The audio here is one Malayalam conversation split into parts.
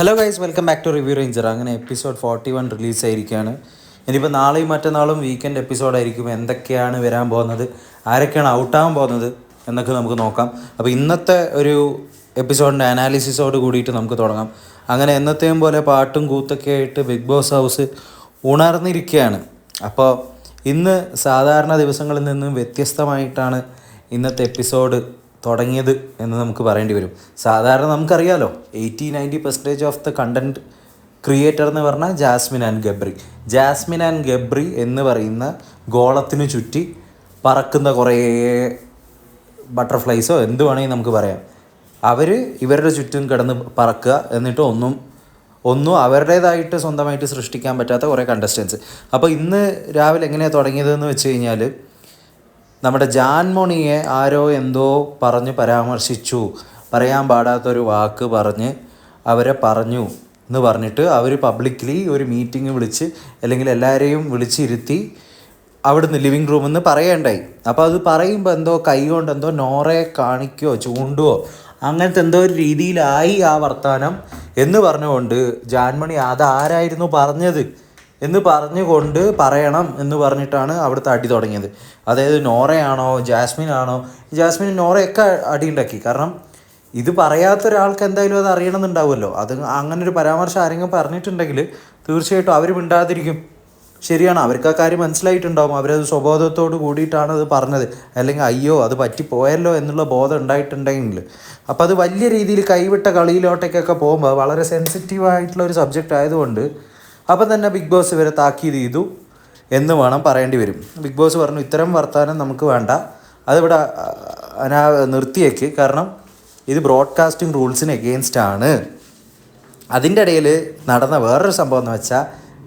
Hello guys welcome back to review ranger അങ്ങനെ എപ്പിസോഡ് ഫോർട്ടി വൺ റിലീസ് ആയിരിക്കുകയാണ്. ഇനിയിപ്പോൾ നാളെയും മറ്റന്നാളും വീക്കെൻഡ് എപ്പിസോഡായിരിക്കും എന്തൊക്കെയാണ് വരാൻ പോകുന്നത്? ആരൊക്കെയാണ് ഔട്ടാകാൻ പോകുന്നത്? എന്നൊക്കെ നമുക്ക് നോക്കാം. അപ്പോൾ ഇന്നത്തെ ഒരു എപ്പിസോഡിന്റെ അനാലിസിസോട് കൂടിയിട്ട് നമുക്ക് തുടങ്ങാം. അങ്ങനെ എന്നത്തെയും പോലെ പാട്ടും കൂത്തൊക്കെ ആയിട്ട് ബിഗ് ബോസ് ഹൗസ് ഉണർന്നിരിക്കുകയാണ്. അപ്പോൾ ഇന്ന് സാധാരണ ദിവസങ്ങളിൽ നിന്നും വ്യത്യസ്തമായിട്ടാണ് ഇന്നത്തെ എപ്പിസോഡ് തുടങ്ങിയത് എന്ന് നമുക്ക് പറയേണ്ടി വരും. സാധാരണ നമുക്കറിയാമല്ലോ eighty ninety percentage of the content creator എന്ന് പറഞ്ഞാൽ Jasmine and Gabri. Jasmine and Gabri എന്ന് പറയുന്ന ഗോളത്തിനു ചുറ്റി പറക്കുന്ന കുറേ ബട്ടർഫ്ലൈസോ എന്ത് വേണമെങ്കിൽ നമുക്ക് പറയാം. അവർ ഇവരുടെ ചുറ്റും കിടന്ന് പറക്കുക എന്നിട്ട് ഒന്നും ഒന്നും അവരുടേതായിട്ട് സ്വന്തമായിട്ട് സൃഷ്ടിക്കാൻ പറ്റാത്ത കുറേ കണ്ടസ്റ്റൻസ് അപ്പോൾ ഇന്ന് രാവിലെ എങ്ങനെയാണ് തുടങ്ങിയതെന്ന് വെച്ച് കഴിഞ്ഞാൽ നമ്മുടെ ജാൻമോണിയെ ആരോ എന്തോ പറഞ്ഞ് പരാമർശിച്ചു. പറയാൻ പാടാത്തൊരു വാക്ക് പറഞ്ഞ് അവരെ പറഞ്ഞു എന്ന് പറഞ്ഞിട്ട് അവർ പബ്ലിക്കലി ഒരു മീറ്റിംഗ് വിളിച്ച് അല്ലെങ്കിൽ എല്ലാവരെയും വിളിച്ചിരുത്തി അവിടുന്ന് ലിവിങ് റൂമിൽ നിന്ന് പറയേണ്ടായി. അപ്പോൾ അത് പറയുമ്പോൾ എന്തോ കൈ കൊണ്ട് എന്തോ നോറയെ കാണിക്കുകയോ ചൂണ്ടുവോ അങ്ങനത്തെ എന്തോ ഒരു രീതിയിലായി ആ വർത്തമാനം എന്ന് പറഞ്ഞുകൊണ്ട് ജാൻമണി അതാരായിരുന്നു പറഞ്ഞത്? എന്ന് പറഞ്ഞുകൊണ്ട് പറയണം എന്ന് പറഞ്ഞിട്ടാണ് അവിടുത്തെ അടി തുടങ്ങിയത്. അതായത് നോറയാണോ ജാസ്മിൻ ആണോ ജാസ്മിൻ നോറയൊക്കെ അടി ഉണ്ടാക്കി. കാരണം ഇത് പറയാത്ത ഒരാൾക്ക് എന്തായാലും അത് അറിയണമെന്നുണ്ടാവുമല്ലോ. അത് അങ്ങനെ ഒരു പരാമർശം ആരെങ്കിലും പറഞ്ഞിട്ടുണ്ടെങ്കിൽ തീർച്ചയായിട്ടും അവർ മിണ്ടാതിരിക്കും. ശരിയാണ് അവർക്ക് ആ കാര്യം മനസ്സിലായിട്ടുണ്ടാവും. അവരത് സ്വബോധത്തോട് കൂടിയിട്ടാണ് അത് പറഞ്ഞത്. അല്ലെങ്കിൽ അയ്യോ അത് പറ്റിപ്പോയല്ലോ എന്നുള്ള ബോധം ഉണ്ടായിട്ടുണ്ടെങ്കിൽ. അപ്പോൾ അത് വലിയ രീതിയിൽ കൈവിട്ട കളിയിലോട്ടേക്കൊക്കെ പോകുമ്പോൾ വളരെ സെൻസിറ്റീവ് ആയിട്ടുള്ള ഒരു സബ്ജക്റ്റ് ആയതുകൊണ്ട് അപ്പം തന്നെ ബിഗ് ബോസ് ഇവരെ താക്കീത് ചെയ്തു എന്ന് വേണം പറയേണ്ടി വരും. ബിഗ് ബോസ് പറഞ്ഞു ഇത്തരം വർത്തമാനം നമുക്ക് വേണ്ട. അതിവിടെ അനാ നിർത്തിയേക്ക്. കാരണം ഇത് ബ്രോഡ്കാസ്റ്റിംഗ് റൂൾസിന് എഗെയിൻസ്റ്റ് ആണ്. അതിന്റെ ഇടയിൽ നടന്ന വേറൊരു സംഭവം എന്ന് വെച്ചാൽ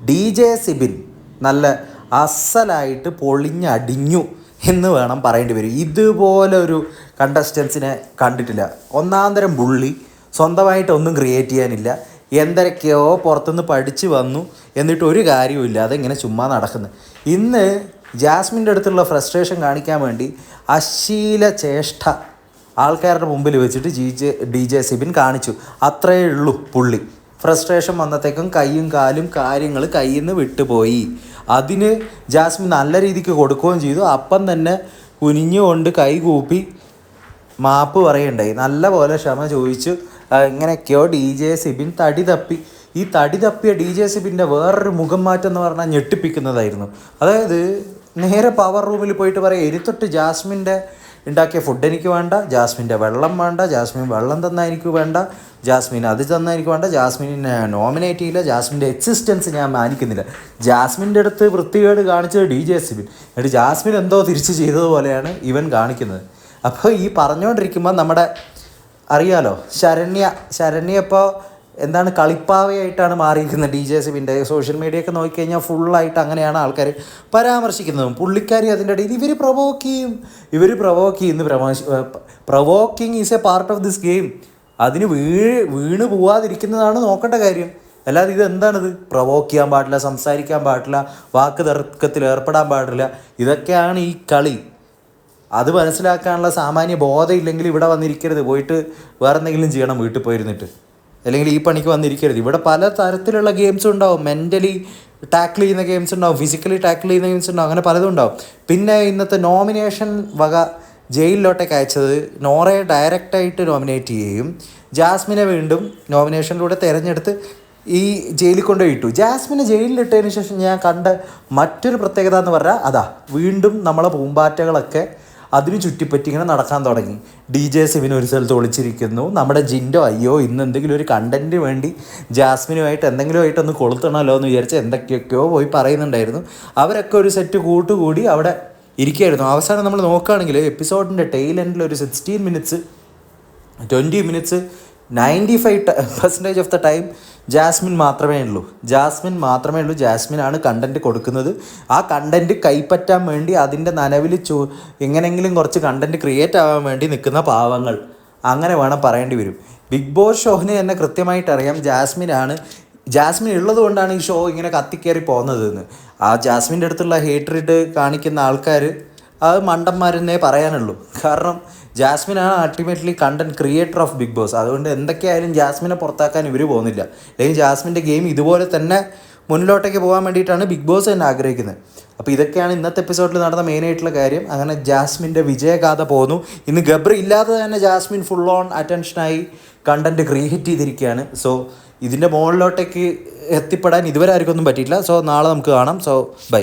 ഡി ജെ സിബിൻ നല്ല അസലായിട്ട് പൊളിഞ്ഞടിഞ്ഞു എന്ന് വേണം പറയേണ്ടി വരും. ഇതുപോലെ ഒരു കണ്ടസ്റ്റൻസിനെ കണ്ടിട്ടില്ല. ഒന്നാന്തരം ബുള്ളി സ്വന്തമായിട്ട് ഒന്നും ക്രിയേറ്റ് ചെയ്യാനില്ല. എന്തൊക്കെയോ പുറത്തുനിന്ന് പഠിച്ച് വന്നു എന്നിട്ട് ഒരു കാര്യവുമില്ല ഇങ്ങനെ ചുമ്മാ നടക്കുന്നു? ഇന്ന് ജാസ്മിന്റെ അടുത്തുള്ള ഫ്രസ്ട്രേഷൻ കാണിക്കാൻ വേണ്ടി അശീല ചേഷ്ട ആൾക്കാരുടെ മുമ്പിൽ വെച്ചിട്ട് G J D J Sibin കാണിച്ചു. അത്രയേ ഉള്ളൂ പുള്ളി. ഫ്രസ്ട്രേഷൻ വന്നത്തേക്കും കൈയും കാലും കാര്യങ്ങൾ കയ്യിൽ നിന്ന് വിട്ടുപോയി. അതിന് ജാസ്മിൻ നല്ല രീതിക്ക് കൊടുക്കുകയും ചെയ്തു. അപ്പം തന്നെ കുനിഞ്ഞുകൊണ്ട് കൈ കൂപ്പി മാപ്പ് പറയണ്ടായി നല്ല പോലെ ക്ഷമ ചോദിച്ചു. ഇങ്ങനെയൊക്കെയോ ഡി ജെ സിബിൻ തടി തപ്പി. ഈ തടി തപ്പിയ ഡി ജെ സിബിന്റെ വേറൊരു മുഖം മാറ്റം എന്ന് പറഞ്ഞാൽ ഞെട്ടിപ്പിക്കുന്നതായിരുന്നു. അതായത് നേരെ പവർ റൂമിൽ പോയിട്ട് പറയാം എരിത്തൊട്ട് ജാസ്മിന്റെ ഉണ്ടാക്കിയ ഫുഡ് എനിക്ക് വേണ്ട ജാസ്മിന്റെ വെള്ളം വേണ്ട ജാസ്മിൻ വെള്ളം തന്നാൽ എനിക്ക് വേണ്ട ജാസ്മിൻ അത് തന്നാൽ എനിക്ക് വേണ്ട ജാസ്മിനെ നോമിനേറ്റ് ചെയ്യില്ല ജാസ്മിന്റെ എക്സിസ്റ്റൻസ് ഞാൻ മാനിക്കുന്നില്ല. ജാസ്മിന്റെ അടുത്ത് വൃത്തികേട് കാണിച്ചത് ഡി ജെ സിബിൻ. എന്നിട്ട് ജാസ്മിൻ എന്തോ തിരിച്ച് ചെയ്തതുപോലെയാണ് ഇവൻ കാണിക്കുന്നത്. അപ്പോൾ ഈ പറഞ്ഞുകൊണ്ടിരിക്കുമ്പോൾ നമ്മുടെ അറിയാലോ. ശരണ്യ ശരണ്യ ഇപ്പോൾ എന്താണ് കളിപ്പാവയായിട്ടാണ് മാറിയിരിക്കുന്നത് ഡി ജെ സിബിന്റെ സോഷ്യൽ മീഡിയ ഒക്കെ നോക്കിക്കഴിഞ്ഞാൽ ഫുള്ളായിട്ട് അങ്ങനെയാണ് ആൾക്കാർ പരാമർശിക്കുന്നതും. പുള്ളിക്കാരി അതിന്റെ ഇടയിൽ ഇവർ പ്രൊവോക്ക് ചെയ്യും. ഇവർ പ്രൊവോക്ക് ചെയ്യുന്നു Pramosh provoking is a part of this game അതിന് വീഴ് വീണ് പോവാതിരിക്കുന്നതാണ് നോക്കേണ്ട കാര്യം. അല്ലാതെ ഇത് എന്താണിത്? പ്രൊവോക്ക് ചെയ്യാൻ പാടില്ല സംസാരിക്കാൻ പാടില്ല വാക്ക് തർക്കത്തിൽ ഏർപ്പെടാൻ പാടില്ല. ഇതൊക്കെയാണ് ഈ കളി. അത് മനസ്സിലാക്കാനുള്ള സാമാന്യ ബോധം ഇല്ലെങ്കിൽ ഇവിടെ വന്നിരിക്കരുത്. പോയിട്ട് വേറെ എന്തെങ്കിലും ചെയ്യണം വീട്ടിൽ പോയിരുന്നിട്ട്. അല്ലെങ്കിൽ ഈ പണിക്ക് വന്നിരിക്കരുത്. ഇവിടെ പല തരത്തിലുള്ള ഗെയിംസ് ഉണ്ടാവും. മെന്റലി ടാക്കിൾ ചെയ്യുന്ന ഗെയിംസ് ഉണ്ടാവും. ഫിസിക്കലി ടാക്കിൾ ചെയ്യുന്ന ഗെയിംസ് ഉണ്ടാവും. അങ്ങനെ പലതും ഉണ്ടാവും. പിന്നെ ഇന്നത്തെ നോമിനേഷൻ വക ജയിലിലോട്ടേക്ക് അയച്ചത് നോറയെ ഡയറക്റ്റായിട്ട് നോമിനേറ്റ് ചെയ്യുകയും ജാസ്മിനെ വീണ്ടും നോമിനേഷനിലൂടെ തിരഞ്ഞെടുത്ത് ഈ ജയിലിൽ കൊണ്ടുപോയി ഇട്ടു. ജാസ്മിനെ ജയിലിലിട്ടതിന് ശേഷം ഞാൻ കണ്ട മറ്റൊരു പ്രത്യേകത എന്ന് പറഞ്ഞാൽ അതാ വീണ്ടും നമ്മളെ പൂമ്പാറ്റകളൊക്കെ അതിന് ചുറ്റിപ്പറ്റി ഇങ്ങനെ നടക്കാൻ തുടങ്ങി. ഡി ജെ സിവിൻ ഒരു സ്ഥലത്ത് ഒളിച്ചിരിക്കുന്നു. നമ്മുടെ ജിൻഡോ അയ്യോ ഇന്ന് എന്തെങ്കിലും ഒരു കണ്ടന്റിന് വേണ്ടി ജാസ്മിനുമായിട്ട് എന്തെങ്കിലും ആയിട്ട് ഒന്ന് കൊളുത്തണമല്ലോ എന്ന് വിചാരിച്ച് എന്തൊക്കെയൊക്കെയോ പോയി പറയുന്നുണ്ടായിരുന്നു. അവരൊക്കെ ഒരു സെറ്റ് കൂട്ടുകൂടി അവിടെ ഇരിക്കുകയായിരുന്നു. അവസാനം നമ്മൾ നോക്കുകയാണെങ്കിൽ എപ്പിസോഡിന്റെ ടെയിൽ എൻഡിൽ ഒരു sixteen minutes twenty minutes ninety five percentage of the time Jasmine മാത്രമേ ഉള്ളൂ. ജാസ്മിൻ മാത്രമേ ഉള്ളൂ. ജാസ്മിൻ ആണ് കണ്ടന്റ് കൊടുക്കുന്നത്. ആ കണ്ടന്റ് കൈപ്പറ്റാൻ വേണ്ടി അതിന്റെ നനവിൽ ചു എങ്ങനെയെങ്കിലും കുറച്ച് കണ്ടന്റ് ക്രിയേറ്റ് ആവാൻ വേണ്ടി നിൽക്കുന്ന പാവങ്ങൾ. അങ്ങനെ വേണം പറയേണ്ടി വരും. ബിഗ് ബോസ് ഷോഹിന് തന്നെ കൃത്യമായിട്ട് അറിയാം. ജാസ്മിനാണ് ജാസ്മിൻ ഉള്ളത് കൊണ്ടാണ് ഈ ഷോ ഇങ്ങനെ കത്തിക്കേറി പോകുന്നത് എന്ന് ആ ജാസ്മിന്റെ അടുത്തുള്ള ഹേറ്ററിട്ട് കാണിക്കുന്ന ആൾക്കാർ അത് മണ്ടന്മാരെന്നേ പറയാനുള്ളൂ. കാരണം ജാസ്മിനാണ് ultimately content creator of Bigg Boss അതുകൊണ്ട് എന്തൊക്കെയായാലും ജാസ്മിനെ പുറത്താക്കാൻ ഇവർ പോകുന്നില്ല. അല്ലെങ്കിൽ ജാസ്മിന്റെ ഗെയിം ഇതുപോലെ തന്നെ മുന്നിലോട്ടേക്ക് പോകാൻ വേണ്ടിയിട്ടാണ് ബിഗ് ബോസ് തന്നെ ആഗ്രഹിക്കുന്നത്. അപ്പോൾ ഇതൊക്കെയാണ് ഇന്നത്തെ എപ്പിസോഡിൽ നടന്ന മെയിനായിട്ടുള്ള കാര്യം. അങ്ങനെ ജാസ്മിന്റെ വിജയഗാഥ പോകുന്നു ഇന്ന് ഗബ്രി ഇല്ലാതെ തന്നെ ജാസ്മിൻ ഫുൾ ഓൺ അറ്റൻഷനായി കണ്ടന്റ് ക്രിയേറ്റ് ചെയ്തിരിക്കുകയാണ്. സോ ഇതിന്റെ മുകളിലോട്ടേക്ക് എത്തിപ്പെടാൻ ഇതുവരെ ആർക്കൊന്നും പറ്റിയിട്ടില്ല. സോ നാളെ നമുക്ക് കാണാം. So by